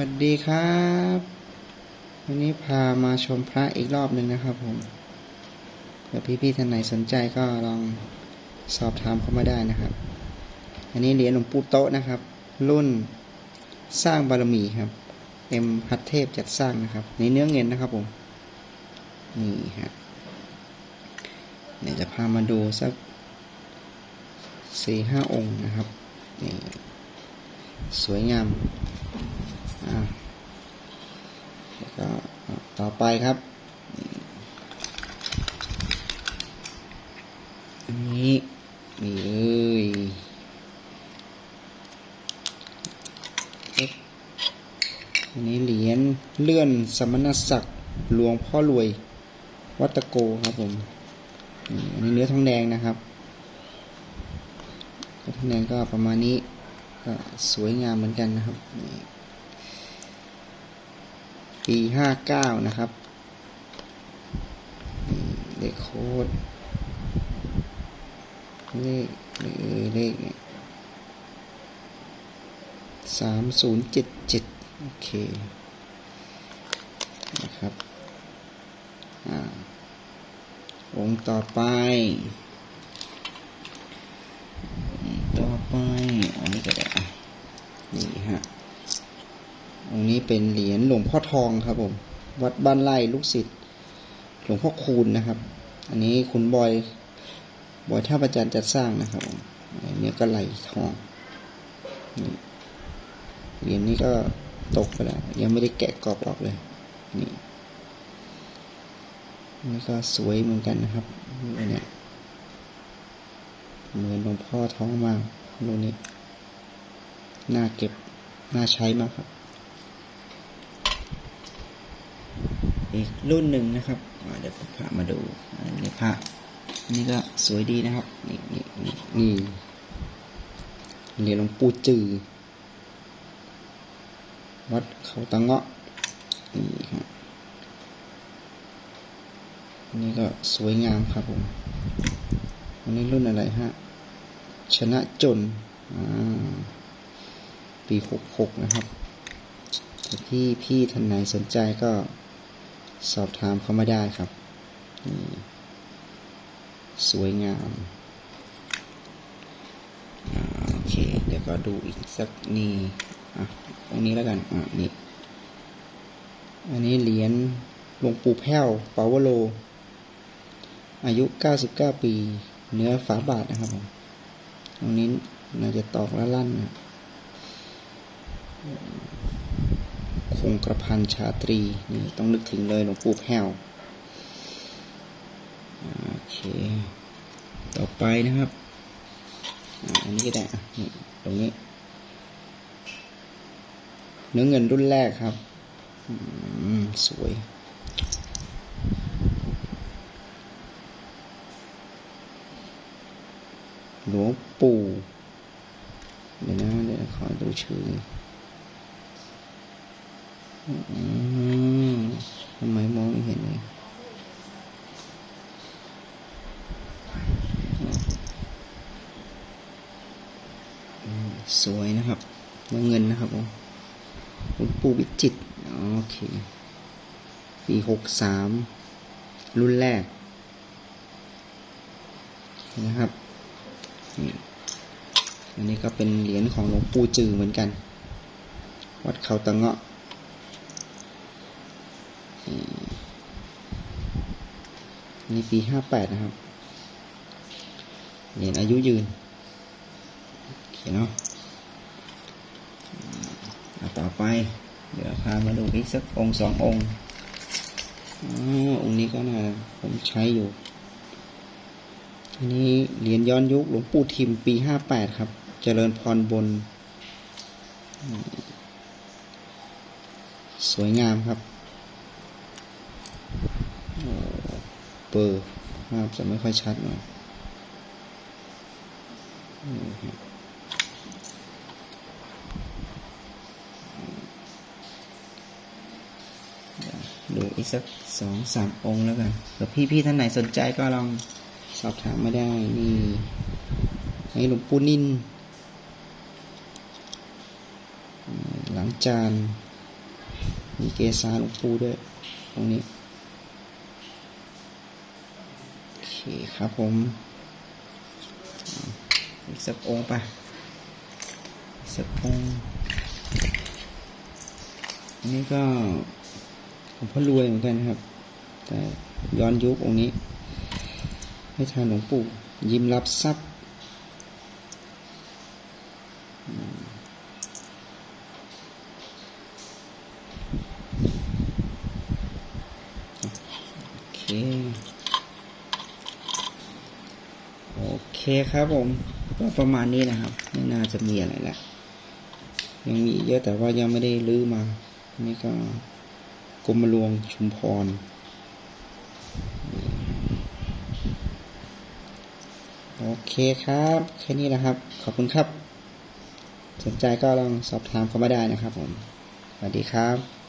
วัสดีครับ วันนี้พามาชมพระอีกรอบหนึ่งนะครับผมเผื่อพี่ๆท่านไหนสนใจก็ลองสอบถามเข้ามาได้นะครับ อันนี้เหรียญหลวงปู่โต๊ะนะครับ รุ่นสร้างบารมีครับ เอ็มพัดเทพจัดสร้างนะครับในเนื้อเงินนะครับผม นี่ฮะเดี๋ยวจะพามาดูสักสี่ห้าองค์นะครับ นี่ สวยงาม อ่าแล้วก็ต่อไปครับอันนี้นี่เอ้ยอันนี้เหรียญเลื่อนสมณศักดิ์หลวงพ่อรวย วัตโกครับผมอันนี้เนื้อทองแดงนะครับเนื้อทองแดงก็ประมาณนี้ก็สวยงามเหมือนกันนะครับนี่ ปีห้าเก้านะครับเลขโค้ดเลขเลขเอ่ยเลขสามศูนย์เจ็ดเจ็ดโอเคนะครับ อ่าองค์ต่อไปองค์ต่อไปอันนี้ก็ได้อะนี่ฮะ องค์นี้ เป็นเหรียญหลวงพ่อทองครับผม วัดบ้านไร่ลูกศิษย์หลวงพ่อคูณนะครับ อันนี้คุณบอย บอยท่าประจันจัดสร้างนะครับผมอันนี้ก็ไหลทองเหรียญนี้ก็ตกไปแล้ว ยังไม่ได้แกะกรอบออกเลย นี่นี่ก็สวยเหมือนกันนะครับนี่เนี่ยเหมือนหลวงพ่อท้องมากรูนี้ น่าเก็บ น่าใช้มากครับ อีกรุ่นหนึ่งนะครับเดี๋ยวผมพามาดูนนี้พระนนี้ก็สวยดีนะครับ นี่นี่นี่นี่เหรียญหลวงปู่จือ วัดเขาตะเงาะนี่ครับนนี้ก็สวยงามครับผมอันนี้รุ่นอะไรฮะ ชนะจน ปีหกหกนะครับ ถ้าพี่พี่ท่านไหนสนใจก็ สอบถามเข้ามาได้ครับนี่สวยงามอโอเค เดี๋ยวก็ดูอีกสักนี่อะตรงนี้แล้วกัน อะนี่ อันนี้เหรียญหลวงปู่แพ้วปาวโล อายุ 99 ปี เนื้อฝาบาทนะครับผมตรงนี้น่าจะตอกและลั่นนะ งกระพันชาตรีนี่ต้องนึกถึงเลยหลวงปู่แพ้วโอเค ต่อไปนะครับอันนี้ก็ได้อะนี่ตรงนี้ เนื้อเงินรุ่นแรกครับสวยหลวงปู่เดี๋ยวนะเดี๋ยวขอดูชื่อ ทำไมมองไม่เห็นเลยสวยนะครับเนื้อเงินนะครับผมหลวงปู่วิจิตโอเคปีหกสามรุ่นแรกนะครับอันนี้ก็เป็นเหรียญของหลวงปู่จือเหมือนกัน วัดเขาตะเงาะ นี่ปีห้าแปดนะครับ เหรียญอายุยืนโอเคเนาะอืมเอาต่อไป เดี๋ยวพามาดูอีกสักองค์สององค์อ๋อองค์นี้ก็น่าผมใช้อยู่ อันนี้เหรียญย้อนยุคหลวงปู่ทิมปีห้าแปดครับ เจริญพรบน สวยงามครับ เบอร์ภาพจะไม่ค่อยชัดหน่อยดูอีกสักสองสามองค์แล้วกันเผื่อพี่ๆท่านไหนสนใจก็ลองสอบถามมาได้นี่ให้หลวงปู่นินหลังจานมีเกศาหลวงปู่ด้วยตรงนี้ โอเคครับผม อีกสักองค์ไปสักองค์อันนี้ก็หลวงพ่อรวยเหมือนกันนะครับ แต่ย้อนยุคองค์นี้ ให้ทานหลวงปู่ยิ้มรับทรัพย์โอเค โอ เคครับผมก็ประมาณนี้นะครับไม่น่าจะมีอะไรแล้วยังมีเยอะแต่ว่ายังไม่ได้ลื้อมา นี่ก็กรมหลวงชุมพรโอเคครับ แค่นี้นะครับ ขอบคุณครับ สนใจก็ลองสอบถามเข้ามาได้นะครับผม สวัสดีครับ